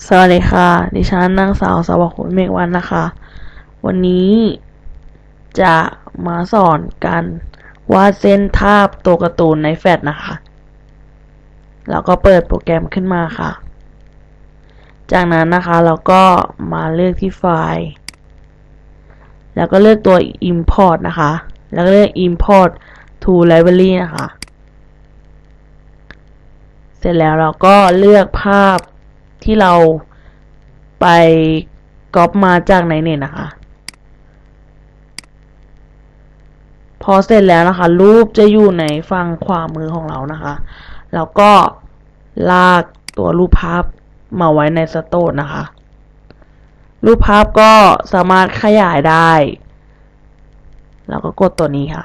สวัสดีค่ะ ดิฉันนางสาวสวัสดิ์เมฆวันนะคะ วันนี้จะมาสอนการวาดเส้นทาบตัวการ์ตูนในแฟลชนะคะ แล้วก็เปิดโปรแกรมขึ้นมาค่ะ จากนั้นนะคะเราก็มาเลือกที่ไฟล์ แล้วก็เลือกตัว import นะคะ แล้วก็เลือก import to library นะคะ เสร็จแล้วเราก็เลือกภาพ ที่เราไปก๊อปมาจากในเน็ตนะคะ พอเสร็จแล้วนะคะ รูปจะอยู่ในฝั่งขวามือของเรานะคะ แล้วก็ลากตัวรูปภาพมาไว้ในสโตดนะคะ รูปภาพก็สามารถขยายได้ แล้วก็กดตัวนี้ค่ะ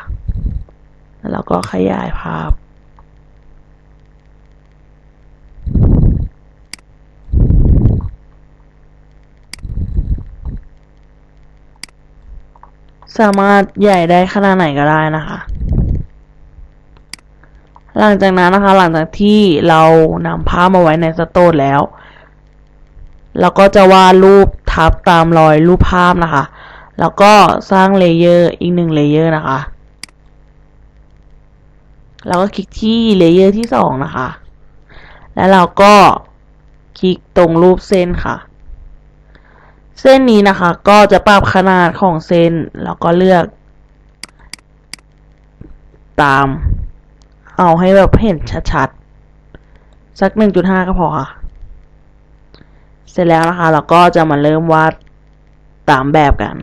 แล้วก็ขยายภาพ สามารถใหญ่ได้ขนาดไหนก็ได้นะคะ หลังจากนั้นนะคะ หลังจากที่เรานำภาพมาไว้ในสโตดแล้วเราก็จะวาดรูปทับตามรอยรูปภาพนะคะ แล้วก็สร้างเลเยอร์อีกหนึ่งเลเยอร์นะคะ แล้วก็คลิกที่เลเยอร์ที่สองนะคะ แล้วเราก็คลิกตรงรูปเส้นค่ะ เส้นนี้นะคะ ก็จะปรับขนาดของเส้น แล้วก็เลือก ตาม เอาให้แบบเห็นชัดๆ สัก 1.5 ก็พอค่ะ เสร็จแล้วนะคะ เราก็จะมาเริ่มวาดตามแบบกัน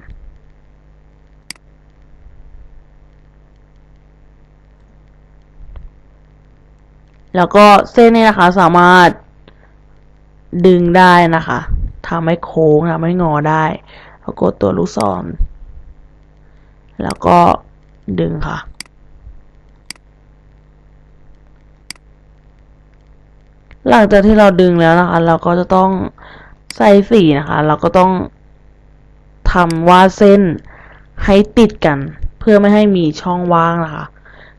แล้วก็เส้นนี้นะคะสามารถดึงได้นะคะ ทำให้โค้งทำให้งอได้แล้วกดตัวลูกศร แล้วก็ดึงค่ะ หลังจากที่เราดึงแล้วนะคะ เราก็จะต้องใส่สีนะคะ เราก็ต้องทำวาดเส้นให้ติดกัน เพื่อไม่ให้มีช่องว่างนะคะ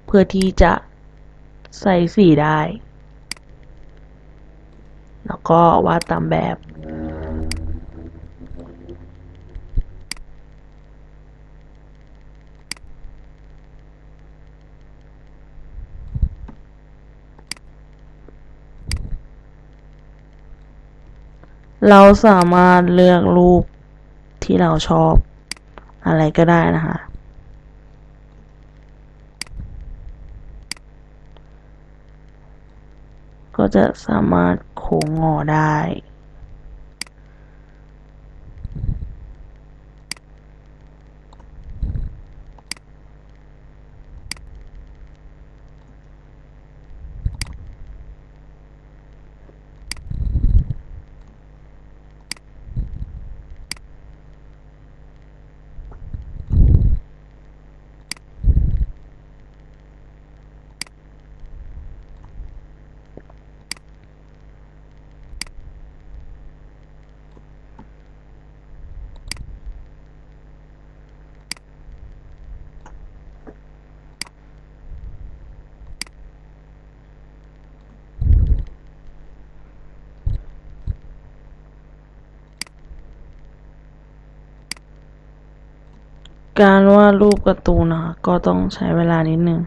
เพื่อที่จะใส่สีได้ แล้วก็วาดตามแบบ เราสามารถเลือกรูปที่เราชอบอะไรก็ได้นะคะ ก็จะสามารถโค้งงอได้ การวาดรูปการ์ตูนนะคะก็ต้องใช้เวลานิดนึง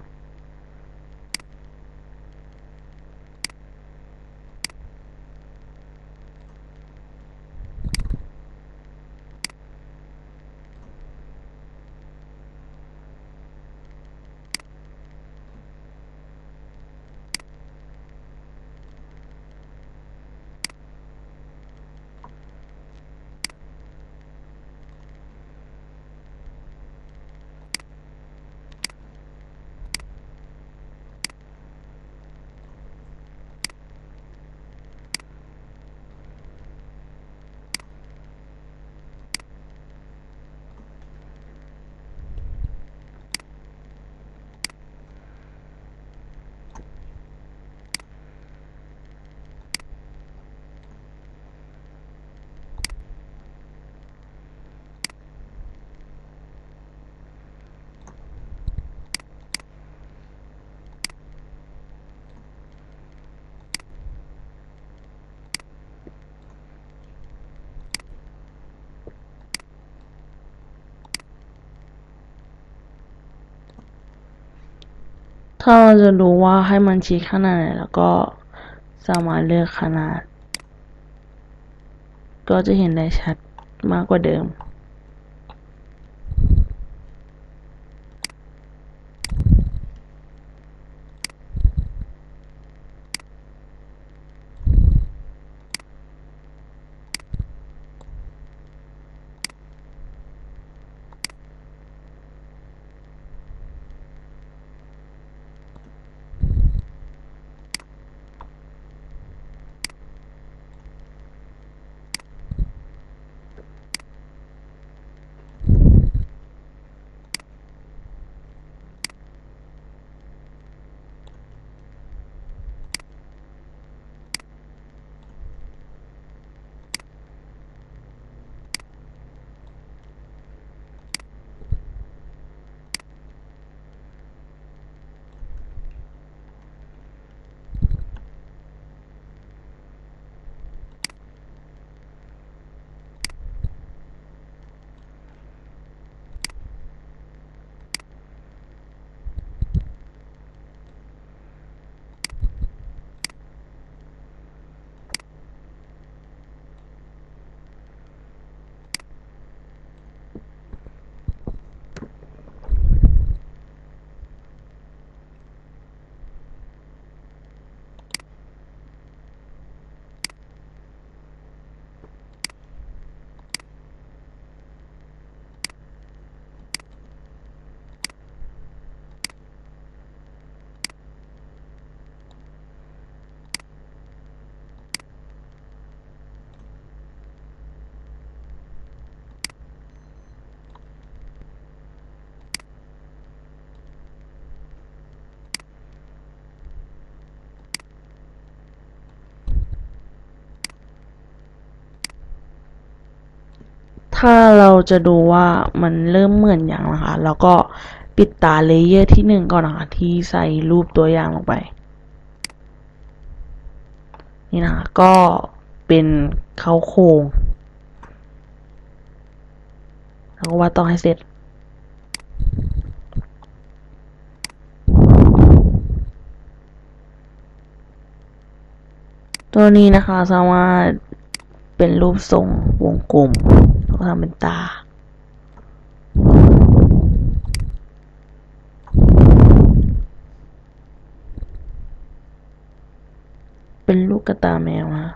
ถ้าเราจะรู้ว่าให้มันชี้ขนาดไหนแล้วก็สามารถเลือกขนาด ก็จะเห็นได้ชัดมากกว่าเดิม ถ้าเราจะดูว่ามันเริ่มเหมือนอย่างนะคะ แล้วก็ปิดตาเลเยอร์ที่หนึ่งก่อนนะคะ ที่ใส่รูปตัวอย่างลงไป นี่นะคะก็เป็นเขาโครงแล้วก็วาดต่อให้เสร็จ ตัวนี้นะคะสามารถเป็นรูปทรงวงกลม แล้วก็ทำเป็นตา เป็นลูกกระตาแมวฮะ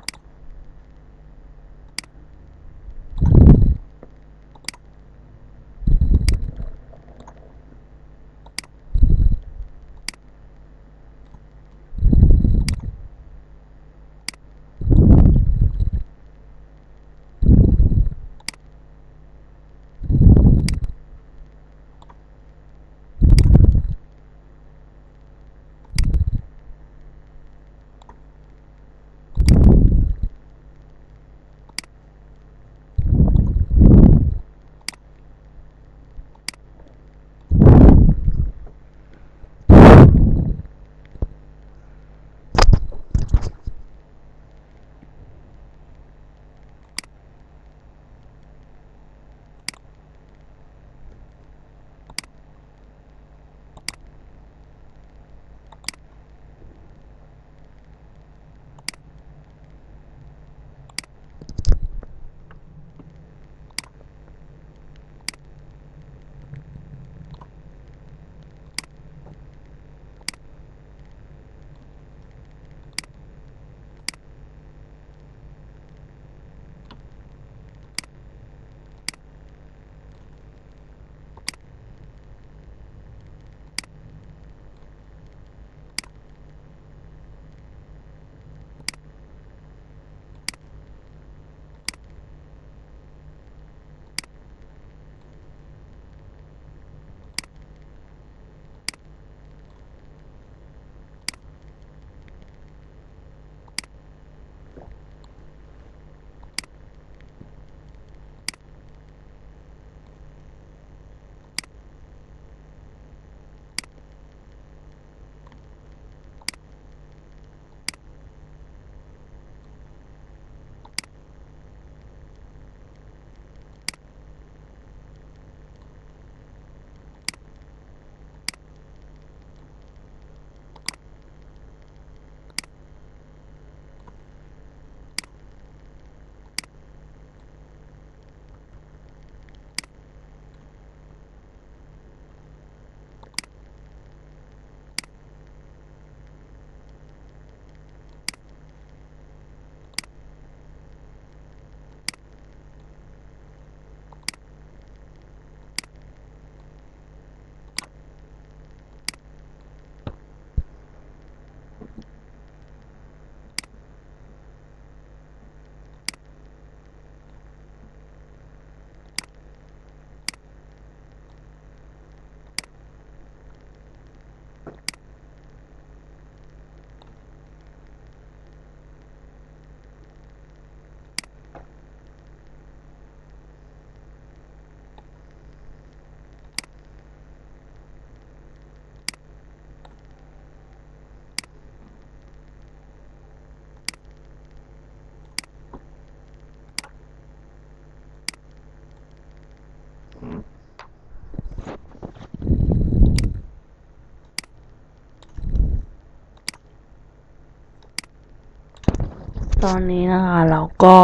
ตอนนี้นะคะเราก็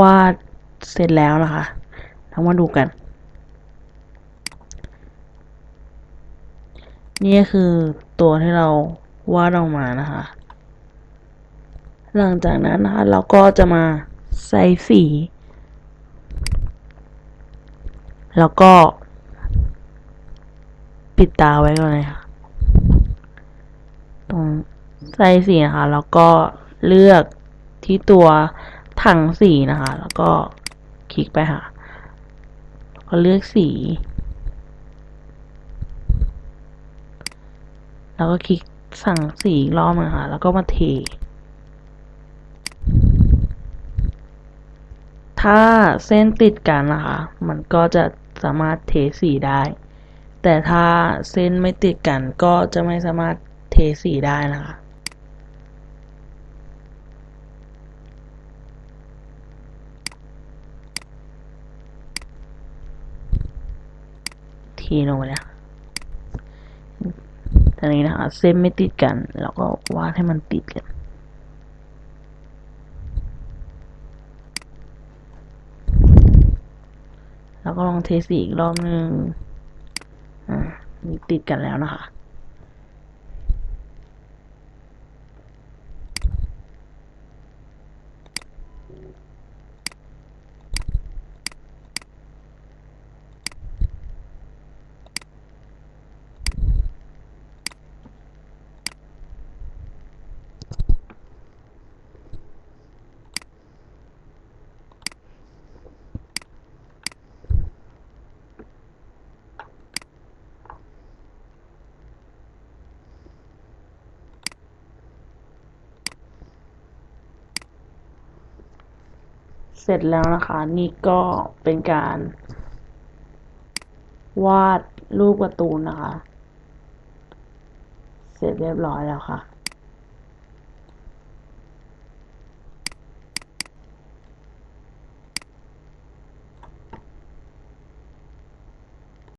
วาดเสร็จแล้วนะคะเรามาดูกัน นี่คือตัวที่เราวาดออกมานะคะ หลังจากนั้นนะคะเราก็จะมาใส่สี แล้วก็ ปิดตาไว้ก่อนเลยค่ะ ตรงใส่สีนะคะแล้วก็เลือก ที่ตัวถังสีนะคะ แล้วก็คลิกไปค่ะก็เลือกสี แล้วก็คลิกสั่งสีอีกรอบนึงค่ะแล้วก็มาเท ถ้าเส้นติดกันนะคะ มันก็จะสามารถเทสีได้ แต่ถ้าเส้นไม่ติดกันก็จะไม่สามารถเทสีได้นะคะ ทีลงไปแล้วตอนนี้นะคะเส้นไม่ติดกันแล้วก็วาดให้มันติดกันแล้วก็ลองเทสอีกรอบนึง อ่ามีติดกันแล้วนะคะ เสร็จแล้วนะคะ นี่ก็เป็นการ วาดรูปประตูนะคะ เสร็จเรียบร้อยแล้วค่ะ